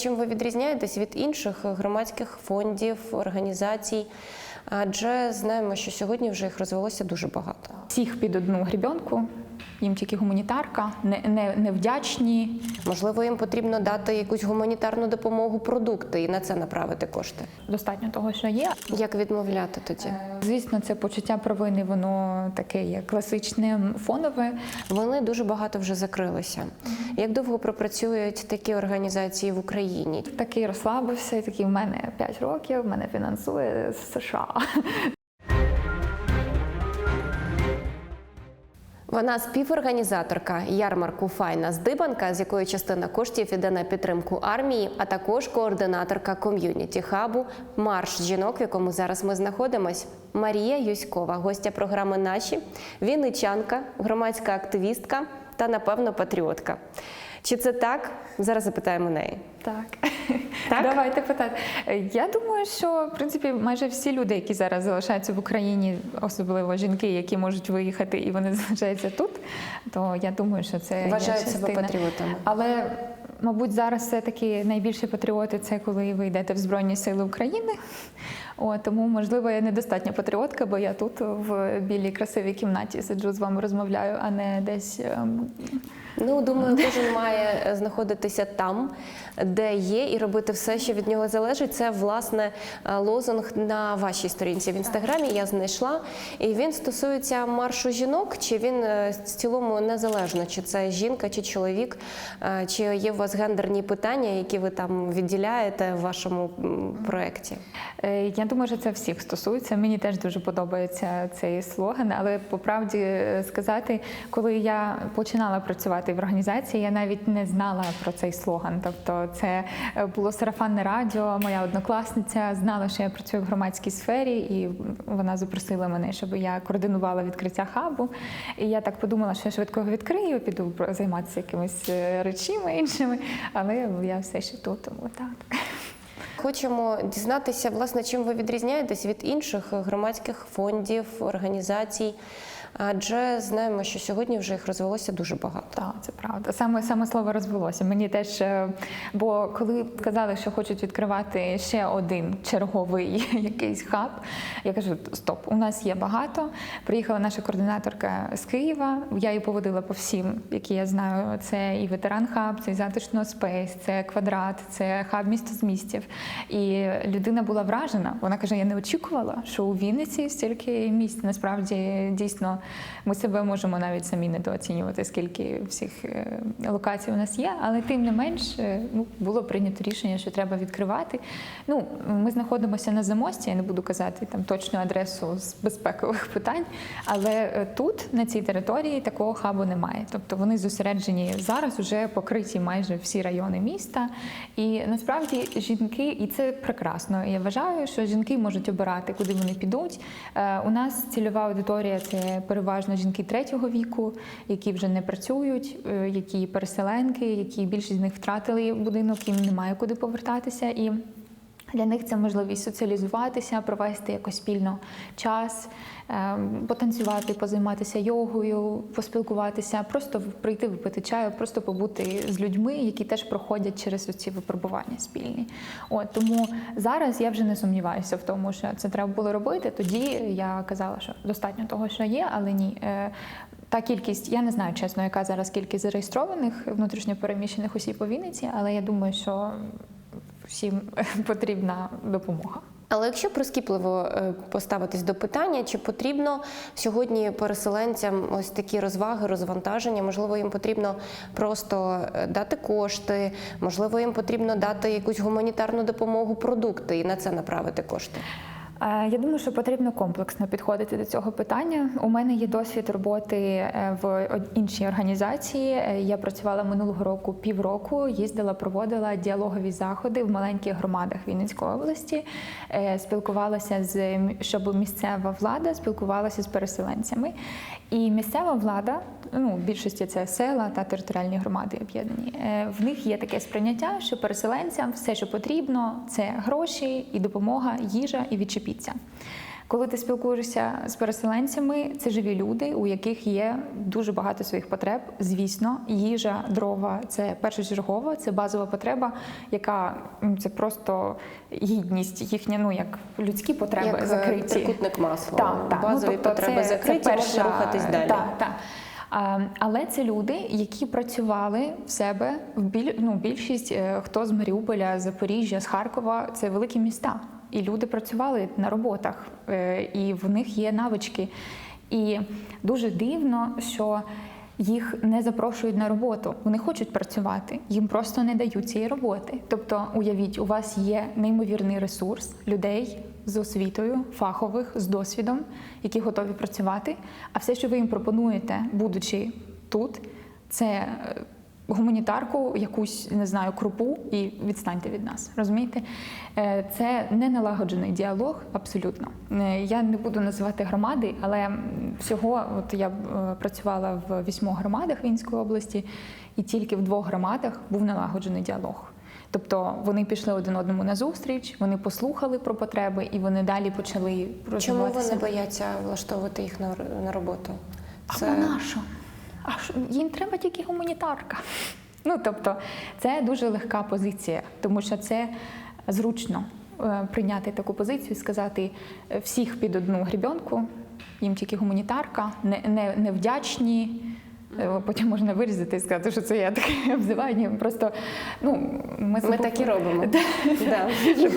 Чим ви відрізняєтесь від інших громадських фондів, організацій? Адже знаємо, що сьогодні вже їх розвелося дуже багато. Всіх під одну грібенку, їм тільки гуманітарка, не, не, невдячні. Можливо, їм потрібно дати якусь гуманітарну допомогу, продукти і на це направити кошти. Достатньо того, що є. Як відмовляти тоді? Звісно, це почуття провини, воно таке є класичне, фонове. Вони дуже багато вже закрилися. Як довго пропрацюють такі організації в Україні? Такий розслабився, і такий в мене 5 років, мене фінансує США. Вона співорганізаторка ярмарку Файна Здибанка, з якої частина коштів іде на підтримку армії, а також координаторка ком'юніті хабу Марш жінок, в якому зараз ми знаходимось. Марія Юськова, гостя програми Наші, вінничанка, громадська активістка та, напевно, патріотка. Чи це так? Зараз запитаємо неї. Так. Так? давайте питати. Я думаю, що в принципі майже всі люди, які зараз залишаються в Україні, особливо жінки, які можуть виїхати і вони залишаються тут, то я думаю, що це Вважають себе патріотами. Але мабуть, зараз все-таки найбільші патріоти це коли ви йдете в Збройні Сили України. О, тому, можливо, я недостатня патріотка, бо я тут в білій красивій кімнаті сиджу з вами розмовляю, а не десь. Ну, думаю, кожен має е, знаходитися там, де є, і робити все, що від нього залежить. Це власне е, лозунг на вашій сторінці в інстаграмі. Я знайшла. І він стосується маршу жінок, чи він е, в цілому незалежно, чи це жінка, чи чоловік, чи є у вас гендерні питання, які ви там відділяєте в вашому проєкті? Я думаю, що це всіх стосується. Мені теж дуже подобається цей слоган, але по правді сказати, коли я починала працювати в організації, я навіть не знала про цей слоган. Тобто, це е, було сарафанне радіо. Моя однокласниця знала, що я працюю в громадській сфері, і вона запросила мене, щоб я координувала відкриття хабу. І я так подумала, що я швидко його відкрию, піду займатися якимись е, речами іншими, але я все ще тут, тому так. Хочемо дізнатися, власне, чим ви відрізняєтесь від інших громадських фондів, організацій. Адже знаємо, що сьогодні вже їх розвелося дуже багато. Так, це правда. Саме саме слово розвелося. Мені теж, е, бо коли сказали, що хочуть відкривати ще один черговий якийсь хаб, я кажу: стоп, у нас є багато. Приїхала наша координаторка з Києва. Я її поводила по всім, які я знаю. Це і ветеран хаб, це і затишно спейс, це квадрат, це хаб місто з містів. І людина була вражена. Вона каже: Я не очікувала, що у Вінниці стільки місць. Насправді дійсно ми себе можемо навіть самі недооцінювати, скільки всіх е, локацій у нас є, але тим не менш е, ну, було прийнято рішення, що треба відкривати. Ну, ми знаходимося на замості, я не буду казати там точну адресу з безпекових питань, але е, тут, на цій території, такого хабу немає. Тобто вони зосереджені зараз, вже покриті майже всі райони міста. І насправді жінки, і це прекрасно. Я вважаю, що жінки можуть обирати, куди вони підуть. У нас цільова аудиторія це переважно жінки третього віку, які вже не працюють, е, які переселенки, які більшість з них втратили будинок, їм немає куди повертатися. І для них це можливість соціалізуватися, провести якось спільно час, ем, потанцювати, позайматися йогою, поспілкуватися, просто прийти випити чаю, просто побути з людьми, які теж проходять через ці випробування спільні. От тому зараз я вже не сумніваюся в тому, що це треба було робити. Тоді я казала, що достатньо того, що є, але ні. Е, Та кількість, я не знаю чесно, яка зараз кількість зареєстрованих внутрішньопереміщених осіб у Вінниці, але я думаю, що всім потрібна допомога. Але якщо прискіпливо е, поставитись до питання, чи потрібно сьогодні переселенцям ось такі розваги, розвантаження, можливо, їм потрібно просто е, дати кошти, можливо, їм потрібно дати якусь гуманітарну допомогу, продукти і на це направити кошти. Е, Я думаю, що потрібно комплексно підходити до цього питання. У мене є досвід роботи е, в іншій організації. Е, Я працювала минулого року півроку, їздила, проводила діалогові заходи в маленьких громадах Вінницької області, спілкувалася з щоб місцева влада спілкувалася з переселенцями. І місцева влада, ну в більшості це села та територіальні громади об'єднані. е, В них є таке сприйняття, що переселенцям все, що потрібно, це гроші і допомога, їжа і відчепіться. Коли ти спілкуєшся з переселенцями, це живі люди, у яких є дуже багато своїх потреб. Звісно, їжа, дрова це першочергова, це базова потреба, яка це просто гідність їхня, ну як людські потреби Як е, закриті. трикутник масла. Так, так. Базові ну, тобто потреби це, закриті, це можна рухатись далі. Так, так. Але це люди, які працювали в себе в біль, ну, більшість, е, хто з Маріуполя, Запоріжжя, з Харкова, це великі міста. І люди працювали на роботах, е, і в них є навички. І дуже дивно, що їх не запрошують на роботу. Вони хочуть працювати, їм просто не дають цієї роботи. Тобто, уявіть, у вас є неймовірний ресурс людей з освітою, фахових, з досвідом, які готові працювати. А все, що ви їм пропонуєте, будучи тут, це е, гуманітарку, якусь не знаю, крупу і відстаньте від нас. Розумієте? Е, Це не налагоджений діалог, абсолютно. Е, Я не буду називати громади, але всього, от я е, працювала в вісьмох громадах Вінської області, і тільки в двох громадах був налагоджений діалог. Тобто вони пішли один одному на зустріч, вони послухали про потреби і вони далі почали Чому вони бояться влаштовувати їх на, на роботу? А вона що? А? Їм треба тільки гуманітарка. Ну тобто, це дуже легка позиція, тому що це зручно е, прийняти таку позицію і сказати всіх під одну грібенку, їм тільки гуманітарка, не, не, невдячні. Е, Потім можна вирізати і сказати, що це я таке обзиваю. Ні, Просто ну ми, Ми так і робимо. Да. щоб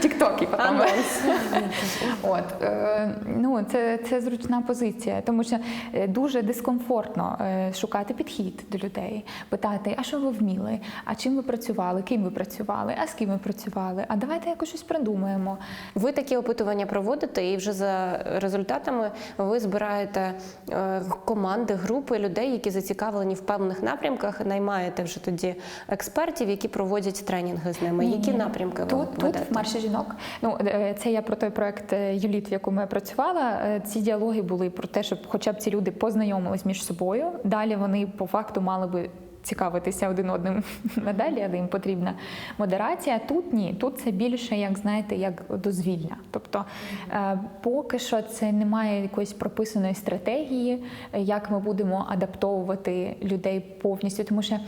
тіктоки потім. От е, ну це, це зручна позиція, тому що е, дуже дискомфортно шукати підхід до людей, питати, а що ви вміли, а чим ви працювали, ким ви працювали, а з ким ви працювали? А давайте якось щось придумаємо. Ви такі опитування проводите, і вже за результатами ви збираєте команди, групи людей, які зацікавлені в певних напрямках. Наймаєте вже тоді експертів, які проводять тренінги з ними. Які Ні. напрямки ви тут, тут ведете? в марші жінок. Ну е, це я про той проект е, Юліт, в якому я працювала. Е, Ці діалоги були про те, щоб хоча б ці люди познайомились між собою. Далі вони по факту мали би. Цікавитися один одним надалі, але їм потрібна модерація. Тут ні, тут це більше, як знаєте, як дозвілля. Тобто, е, поки що це немає якоїсь прописаної стратегії, як ми будемо адаптовувати людей повністю, тому що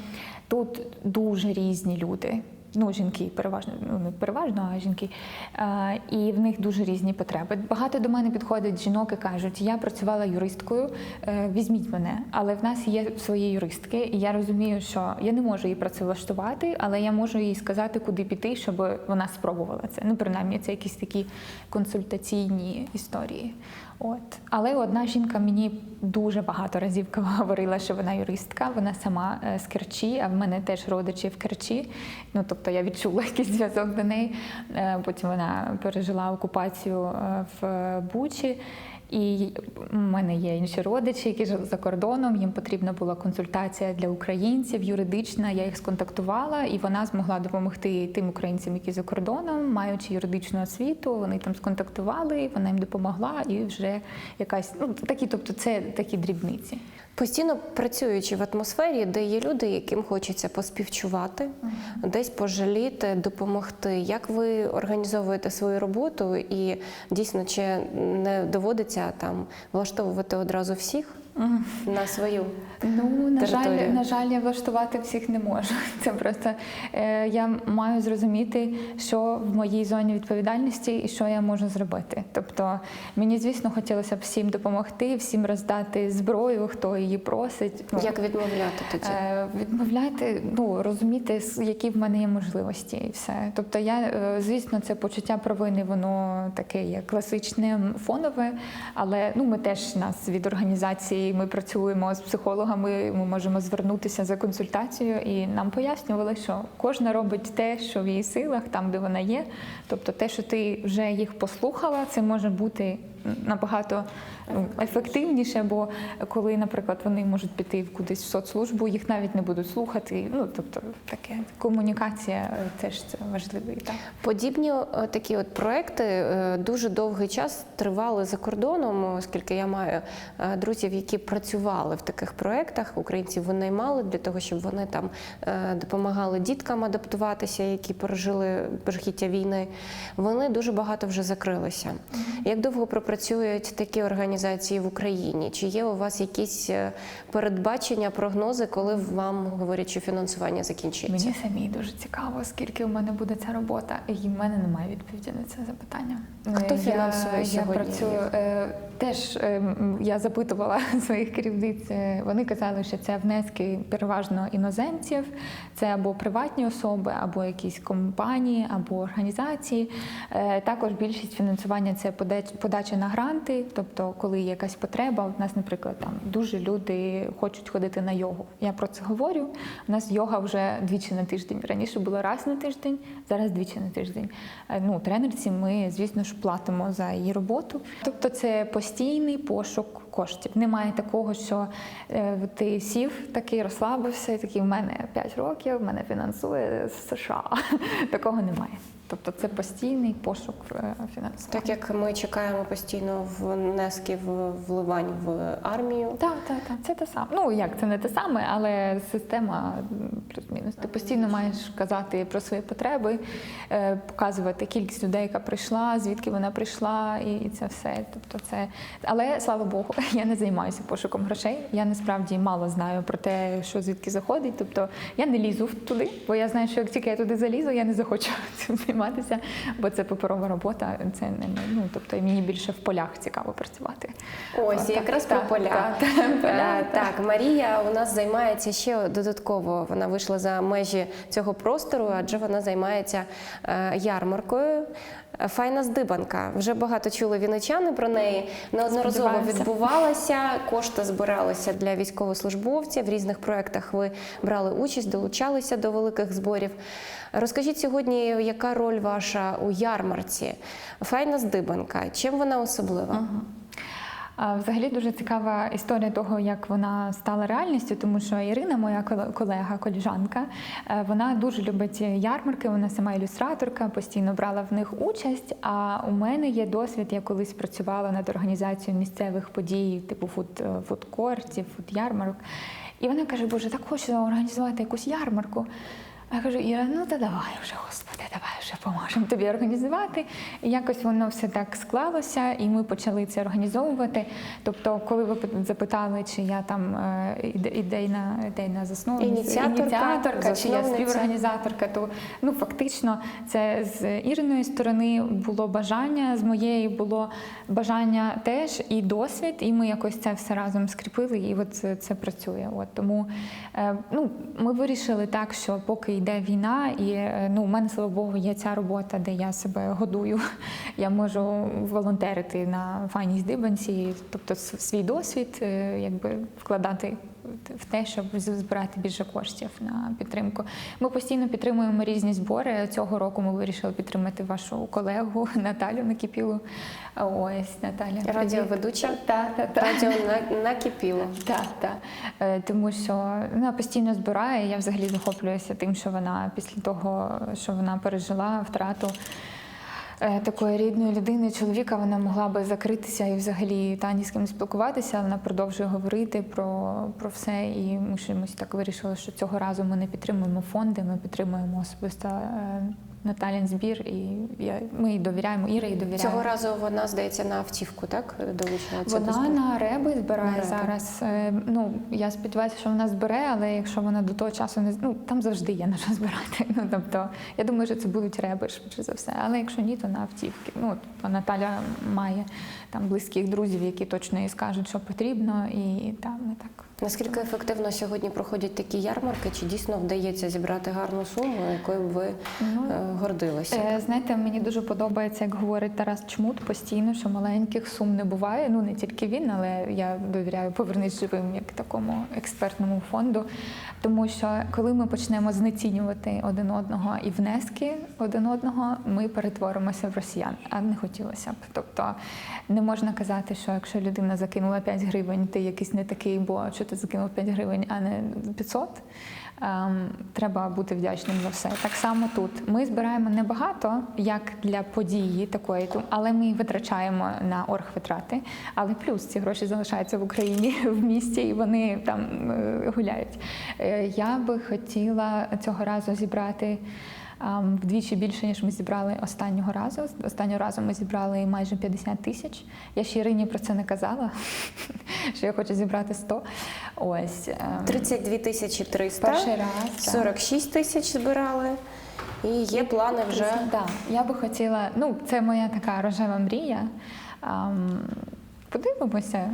тут дуже різні люди. Ну, жінки переважно, ну не переважно, а жінки. Е, і в них дуже різні потреби. Багато до мене підходять жінок і кажуть, я працювала юристкою, е, візьміть мене, але в нас є свої юристки, і я розумію, що я не можу її працевлаштувати, але я можу їй сказати, куди піти, щоб вона спробувала це. Ну, принаймні, це якісь такі консультаційні історії. От. Але одна жінка мені дуже багато разів говорила, що вона юристка, вона сама е, з Керчі, а в мене теж родичі в Керчі. Ну, тобто я відчула якийсь зв'язок до неї. Е, Потім вона пережила окупацію е, в Бучі. І в мене є інші родичі, які ж за кордоном. Їм потрібна була консультація для українців, юридична. Я їх сконтактувала, і вона змогла допомогти тим українцям, які за кордоном, маючи юридичну освіту. Вони там сконтактували, вона їм допомогла, і вже якась ну такі, тобто, це такі дрібниці. Постійно працюючи в атмосфері, де є люди, яким хочеться поспівчувати, десь пожаліти, допомогти. Як ви організовуєте свою роботу? І дійсно чи не доводиться там влаштовувати одразу всіх на свою? Ну на жаль, на жаль, я влаштувати всіх не можу. Це просто е, я маю зрозуміти, що в моїй зоні відповідальності і що я можу зробити. Тобто мені, звісно, хотілося б всім допомогти, всім роздати зброю, хто її просить. Ну, Як відмовляти тоді? Е, Відмовляти, ну розуміти, які в мене є можливості, і все. Тобто, я е, звісно, це почуття провини, воно таке є класичне, фонове. Але ну ми теж нас від організації, ми працюємо з психологами. Ми можемо звернутися за консультацією, і нам пояснювали, що кожна робить те, що в її силах, там де вона є. Тобто, те, що ти вже їх послухала, це може бути набагато ну, ефективніше, бо коли, наприклад, вони можуть піти кудись в соцслужбу, їх навіть не будуть слухати. Ну тобто таке комунікація е, теж це важливий етап. Подібні такі от проекти е, дуже довгий час тривали за кордоном, оскільки я маю е, друзів, які працювали в таких проектах. Українців винаймали для того, щоб вони там допомагали діткам адаптуватися, які пережили жахіття війни. Вони дуже багато вже закрилися. Як довго пропрацюють такі організації в Україні? Чи є у вас якісь е, передбачення, прогнози, коли вам говорять, що фінансування закінчиться? Мені самій дуже цікаво, скільки у мене буде ця робота, і в мене немає відповіді на це запитання. Хто Е, фінансує я, сьогодні Я працюю е, теж. е, Я запитувала своїх керівниць. Вони казали, що це внески переважно іноземців, це або приватні особи, або якісь компанії, або організації. Е, Також більшість фінансування це подача на гранти, тобто, коли є якась потреба. У нас, наприклад, там дуже люди хочуть ходити на йогу. Я про це говорю. У нас йога вже двічі на тиждень. Раніше було раз на тиждень, зараз двічі на тиждень. Е, Ну, тренерці ми, звісно ж, платимо за її роботу. Тобто, це постійний пошук коштів. Немає такого, що е, ти сів такий, розслабився, і такий в мене 5 років, мене фінансує США. Такого немає. Тобто це постійний пошук е, фінансування. Так як ми чекаємо постійно внесків вливань в армію. Так, так, так. Це те саме. Ну як це не те саме, але система плюс-мінус. Ти постійно маєш казати про свої потреби, е, показувати кількість людей, яка прийшла, звідки вона прийшла, і це все. Тобто, це але слава Богу, я не займаюся пошуком грошей. Я насправді мало знаю про те, що звідки заходить. Тобто я не лізу туди, бо я знаю, що як тільки я туди залізу, я не захочу цим займатися, бо це паперова робота. Це не ну тобто мені більше в полях цікаво працювати. Ось Так, якраз так, про поля. так, та, поля, та. Так, Марія у нас займається ще додатково. Вона вийшла за межі цього простору, адже вона займається е, ярмаркою. Файна здибанка. Вже багато чули віничани про неї. Неодноразово відбувалася. Кошти збиралися для військовослужбовців. В різних проєктах ви брали участь, долучалися до великих зборів. Розкажіть сьогодні, яка роль ваша у ярмарці? Файна здибанка. Чим вона особлива? А, Взагалі дуже цікава історія того, як вона стала реальністю, тому що Ірина, моя колега, коліжанка, е, вона дуже любить ярмарки. Вона сама ілюстраторка, постійно брала в них участь. А у мене є досвід. Я колись працювала над організацією місцевих подій, типу фуд, е, фудкортів, фуд-ярмарок. І вона каже: Боже, так хочу організувати якусь ярмарку. А я кажу, Іра, ну та давай вже, господи, давай вже поможемо тобі організувати. І якось воно все так склалося, і ми почали це організовувати. Тобто, коли ви запитали, чи я там е, ідейна, ідейна засновниця, Ініціаторка, ініціаторка чи я співорганізаторка, то ну фактично це з Іриної сторони було бажання, з моєї було бажання теж і досвід, і ми якось це все разом скріпили, і от це, це працює. От тому е, ну, ми вирішили так, що поки йде війна, і е, ну, у мене, слава Богу, є ця робота, де я себе годую. Я можу волонтерити на файній здибанці, тобто свій досвід, е, якби вкладати в те, щоб збирати більше коштів на підтримку. Ми постійно підтримуємо різні збори. Цього року ми вирішили підтримати вашу колегу Наталю Накіпілу. Ось Наталя. Радіоведуча? Так, так, так. Радіо на- накипіло. Так, так. Е, Тому що вона постійно збирає. Я взагалі захоплююся тим, що вона після того, що вона пережила втрату такої рідної людини, чоловіка, вона могла би закритися і взагалі та ні з ким спілкуватися. Вона продовжує говорити про, про все. І ми чомусь так вирішили, що цього разу ми не підтримуємо фонди, ми підтримуємо особисто е, Наталін збір, і я, ми їй довіряємо, Іра їй довіряє. Цього разу вона, здається, на автівку, так? Долучилася Вона збору? на реби збирає На реби. зараз. Е, Ну я сподіваюся, що вона збере, але якщо вона до того часу не ну там завжди є на що збирати. Ну тобто, я думаю, що це будуть реби швидше за все. Але якщо ні, то на автівки. Ну то Наталя має там близьких друзів, які точно їй скажуть, що потрібно, і там ми так Наскільки ефективно сьогодні проходять такі ярмарки? Чи дійсно вдається зібрати гарну суму, якою б ви Ну, е, гордилися? Е, Знаєте, мені дуже подобається, як говорить Тарас Чмут постійно, що маленьких сум не буває. Ну не тільки він, але я довіряю повернись живим як такому експертному фонду. Тому що коли ми почнемо знецінювати один одного і внески один одного, ми перетворимося в росіян, а не хотілося б. Тобто не можна казати, що якщо людина закинула 5 гривень, ти якийсь не такий, бо що ти закинув 5 гривень, а не 500. Ем, треба бути вдячним за все. Так само тут ми збираємо небагато, як для події такої, але ми витрачаємо на оргвитрати. Але плюс ці гроші залишаються в Україні в місті, і вони там е, гуляють. Е, Я би хотіла цього разу зібрати. Ем, Вдвічі більше, ніж ми зібрали останнього разу. Останнього разу ми зібрали майже 50 тисяч. Я ще Ірині про це не казала, що я хочу зібрати 100. Ось. ем, 32 тисячі 300, Перший раз. 46 тисяч збирали. І є плани вже. Так, я би хотіла, ну, це моя така рожева мрія. Подивимося.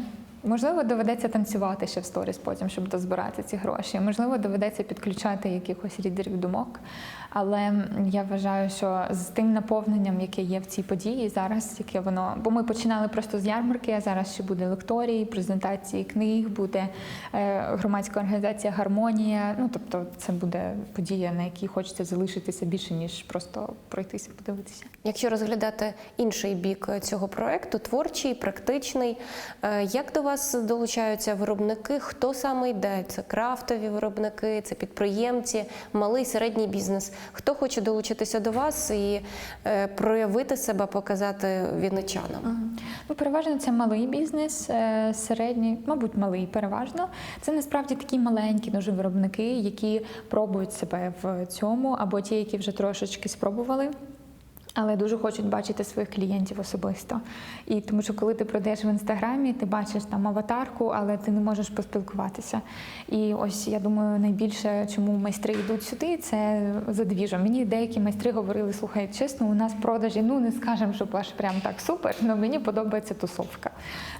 Можливо, доведеться танцювати ще в сторіс потім, щоб дозбирати ці гроші. Можливо, доведеться підключати якихось лідерів думок. Але я вважаю, що з тим наповненням, яке є в цій події зараз, яке воно, бо ми починали просто з ярмарки, а зараз ще буде лекторії, презентації книг, буде е, громадська організація Гармонія. Ну тобто, це буде подія, на якій хочеться залишитися більше ніж просто пройтися, подивитися. Якщо розглядати інший бік цього проекту, творчий, практичний, е, як до вас долучаються виробники? Хто саме йде? Це крафтові виробники, це підприємці, малий середній бізнес. Хто хоче долучитися до вас і е, проявити себе, показати вінничанам? Ну, переважно це малий бізнес, е, середній, мабуть, малий переважно. Це насправді такі маленькі дуже виробники, які пробують себе в цьому, або ті, які вже трошечки спробували. Але дуже хочуть бачити своїх клієнтів особисто. І тому що коли ти продаєш в інстаграмі, ти бачиш там аватарку, але ти не можеш поспілкуватися. І ось я думаю, найбільше, чому майстри йдуть сюди, це за двіжом. Мені деякі майстри говорили: слухай, чесно, у нас продажі, ну не скажемо, що аж прям так супер, але мені подобається тусовка.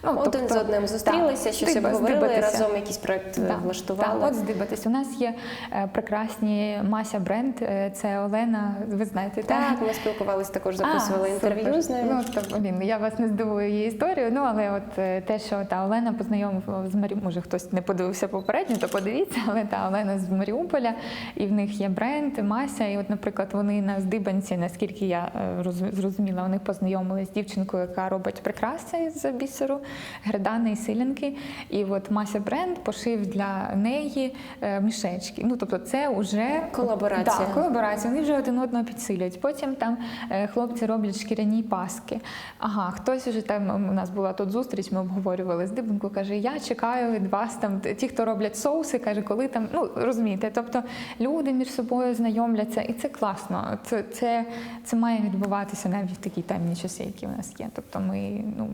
Ну, Один тобто, з одним зустрілися, так, щось обговорили, разом якийсь проект е, Так, влаштували. Так, от здибатись. У нас є е, прекрасні Мася бренд, е, це Олена, ви знаєте, так? Так, ми спілкувалися також, записували а, інтерв'ю з нею. Ну, то, блін, я вас не здивую її історію. Ну, але от е, те, що та Олена познайомила з Марі, може хтось не подивився попередньо, то подивіться, але та Олена з Маріуполя, і в них є бренд, Мася. І, от, наприклад, вони на здибанці, наскільки я е, зрозуміла, вони познайомилися з дівчинкою, яка робить прикраси з бісеру, гридани і силянки. І от Мася бренд пошив для неї е, мішечки. Ну, тобто, це вже Колаборація. Так, колаборація. Вони вже один одного підсилюють. Потім там е, хлопці роблять шкіряні паски. Ага, хтось вже там у нас була тут зустріч, ми обговорювали з Дибенко. Каже: Я чекаю від вас там ті, хто роблять соуси, каже, коли там ну розумієте. Тобто люди між собою знайомляться, і це класно. Це, це, це має відбуватися навіть в такі темні часи, які в нас є. Тобто, ми ну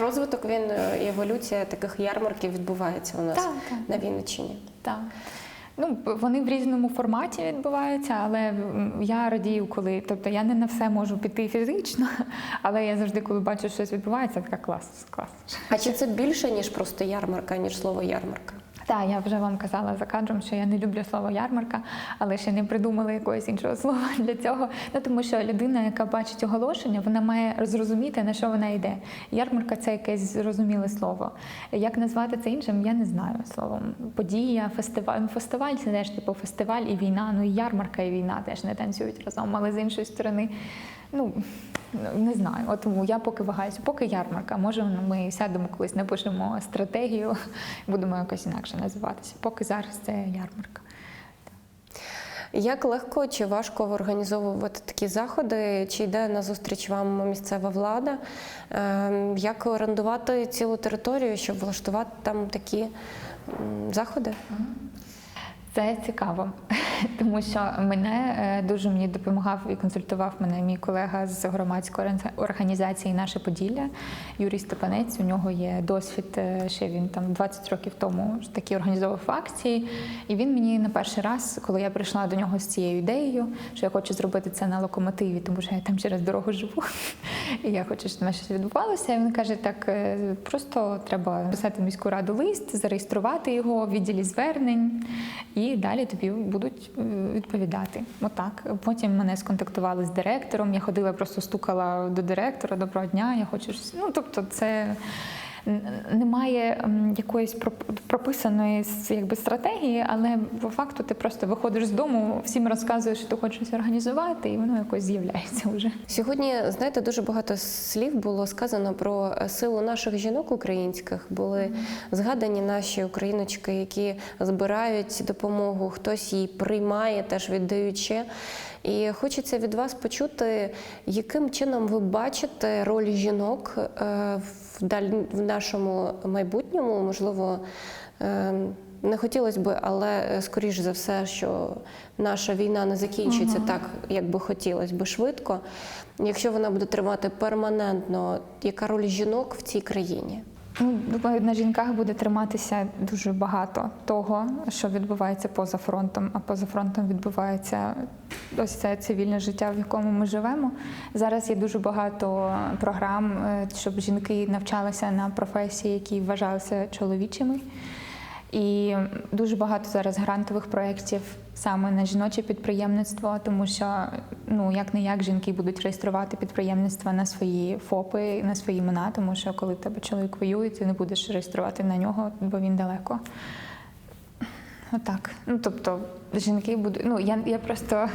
Розвиток він е, і еволюція таких ярмарків відбувається у нас Так, так. на Вінниччині. Так. Ну, вони в різному форматі відбуваються, але я радію, коли тобто я не на все можу піти фізично, але я завжди, коли бачу, що щось відбувається, така клас, клас. А чи це більше ніж просто ярмарка, ніж слово ярмарка? Так, я вже вам казала за кадром, що я не люблю слово ярмарка, але ще не придумала якогось іншого слова для цього. Ну тому що людина, яка бачить оголошення, вона має зрозуміти, на що вона йде. Ярмарка це якесь зрозуміле слово. Як назвати це іншим, я не знаю словом. Подія, фестиваль. Ну, Фестиваль це теж типу фестиваль і війна. Ну і ярмарка і війна теж не танцюють разом. Але з іншої сторони, ну не знаю. От тому я поки вагаюся, поки ярмарка. Може, ми сядемо колись, напишемо стратегію, будемо якось інакше називатися. Поки зараз це ярмарка. Як легко чи важко організовувати такі заходи? Чи йде на зустріч вам місцева влада? Ем, Як орендувати цілу територію, щоб влаштувати там такі заходи? Це цікаво, тому що мене е, дуже мені допомагав і консультував мене мій колега з громадської органі- організації Наше Поділля Юрій Степанець. У нього є досвід, е, ще він там 20 років тому ж такі організовував акції. І він мені на перший раз, коли я прийшла до нього з цією ідеєю, що я хочу зробити це на локомотиві, тому що я там через дорогу живу. і я хочу, щоб там щось відбувалося. І він каже: так е, просто треба писати міську раду лист, зареєструвати його в відділі звернень, далі тобі будуть е, відповідати. Отак. Потім мене сконтактували з директором. Я ходила, просто стукала до директора. Доброго дня, я хочу. Ну тобто, це. Немає якоїсь проп- прописаної якби стратегії, але по факту ти просто виходиш з дому, всім розказуєш, що ти хочеш організувати, і воно якось з'являється вже. Сьогодні, знаєте, дуже багато слів було сказано про е, силу наших жінок українських. Були згадані наші україночки, які збирають допомогу, хтось її приймає, теж віддаючи. І хочеться від вас почути, яким чином ви бачите роль жінок е, в даль- в нашому майбутньому, можливо. е, Не хотілося б, але е, скоріш за все, що наша війна не закінчиться так, як би хотілося би швидко. Якщо вона буде тривати перманентно, яка роль жінок в цій країні? Ну, думаю, на жінках буде триматися дуже багато того, що відбувається поза фронтом. А поза фронтом відбувається ось це цивільне життя, в якому ми живемо. Зараз є дуже багато програм, е, щоб жінки навчалися на професії, які вважалися чоловічими. І дуже багато зараз грантових проєктів саме на жіноче підприємництво, тому що ну як не як жінки будуть реєструвати підприємництва на свої ФОПи, на свої імена, тому що коли в тебе чоловік воює, ти не будеш реєструвати на нього, бо він далеко. Отак. Ну тобто жінки будуть. Ну я, я просто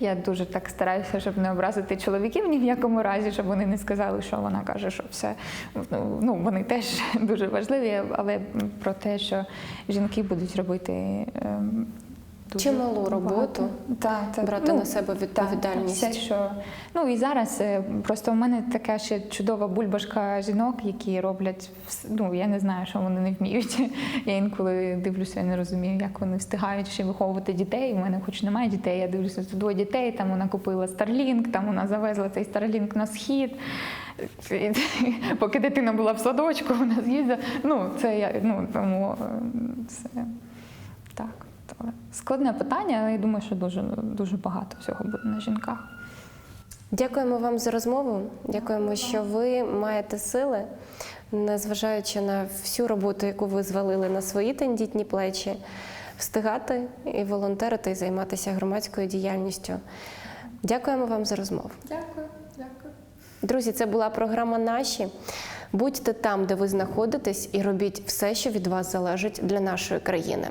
я дуже так стараюся, щоб не образити чоловіків ні в якому разі, щоб вони не сказали, що вона каже, що все ну, ну вони теж дуже важливі, але про те, що жінки будуть робити. Дуже Чималу роботу. Та, та, брати на себе відповідальність. Та, все, що... Ну і зараз е, просто в мене така ще чудова бульбашка жінок, які роблять ну я не знаю, що вони не вміють. Я інколи дивлюся, я не розумію, як вони встигають ще виховувати дітей. У мене хоч немає дітей, я дивлюся тут двоє дітей. Там вона купила Starlink, там вона завезла цей Starlink на схід. Поки дитина була в садочку, вона з'їздила. Ну, це я ну тому це так. Але складне питання, але я думаю, що дуже дуже багато всього буде на жінках. Дякуємо вам за розмову. Дякуємо, що ви маєте сили, незважаючи на всю роботу, яку ви звалили на свої тендітні плечі, встигати і волонтерити, і займатися громадською діяльністю. Дякуємо вам за розмову. Дякую, дякую. Друзі, це була програма Наші. Будьте там, де ви знаходитесь, і робіть все, що від вас залежить для нашої країни.